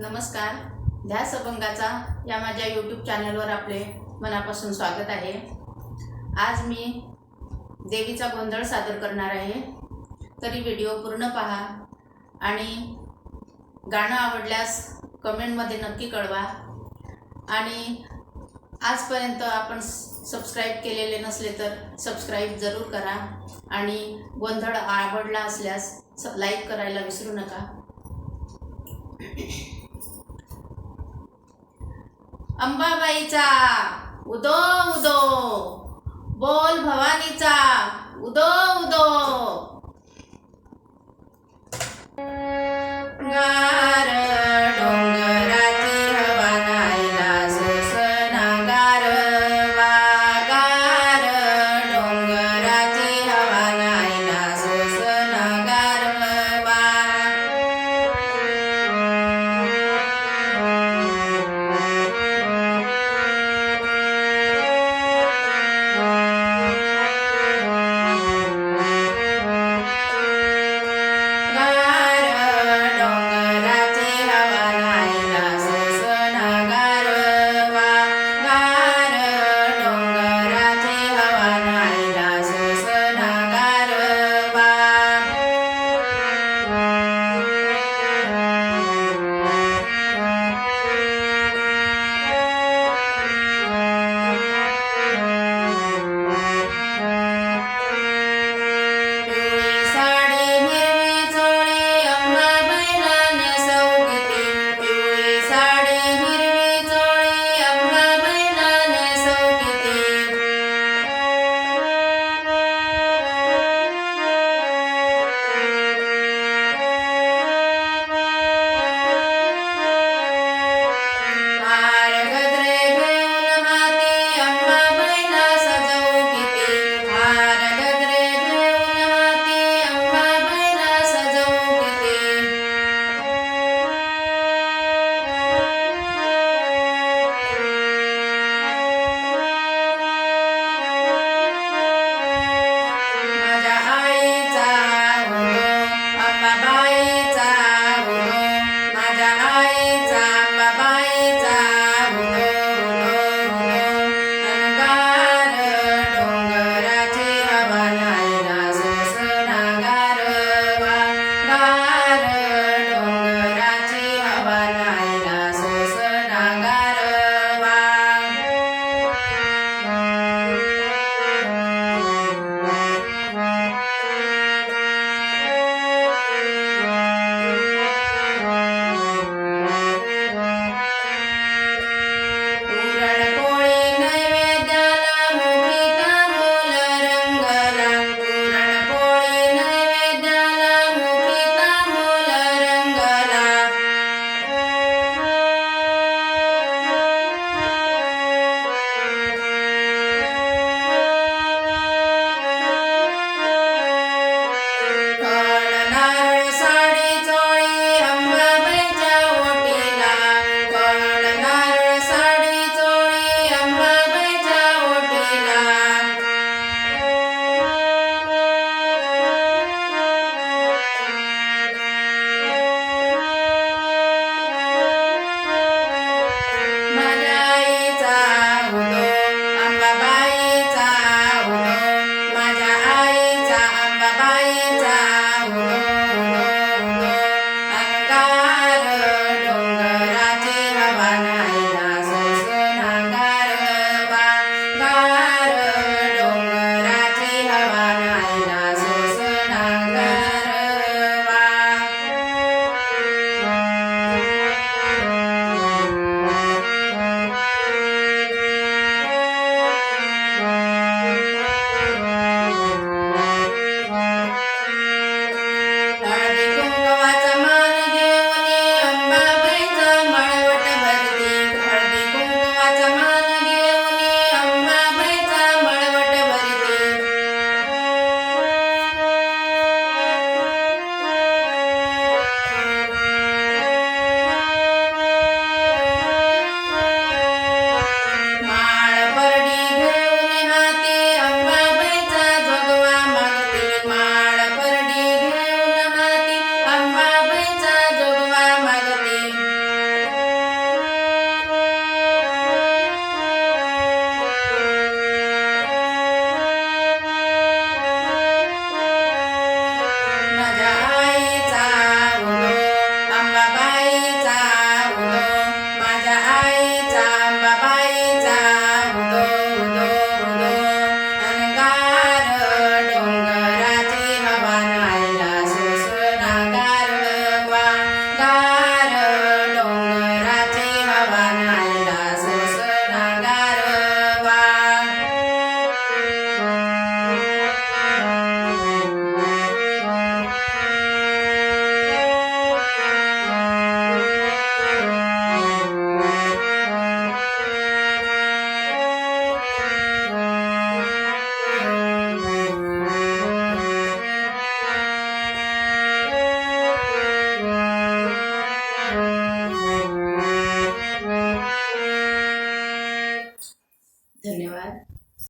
नमस्कार. ध्यास अभंगाचा या माझ्या यूट्यूब चॅनलवर आपले मनापासून स्वागत आहे. आज मी देवीचा गोंधळ सादर करणार आहे. तरी व्हिडिओ पूर्ण पहा आणि गाणं आवडल्यास कमेंटमध्ये नक्की कळवा. आणि आजपर्यंत आपण सबस्क्राईब केलेले नसले तर सबस्क्राईब जरूर करा आणि गोंधळ आवडला असल्यास स लाईक करायला विसरू नका. अंबाबाईचा. उदो उदो. बोल भवानीचा. उदो उदो.